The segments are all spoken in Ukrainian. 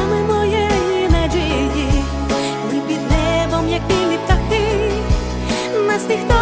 Богами моєї надії, ми під небом, птахи, нас.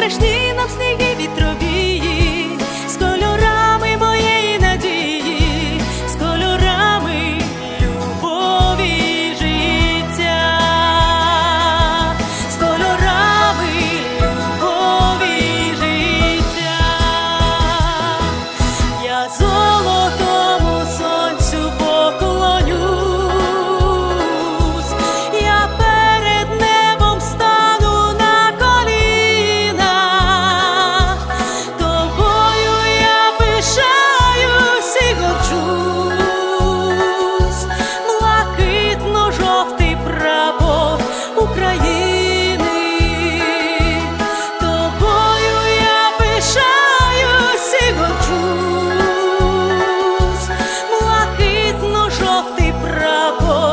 Страшні нам сніги agora.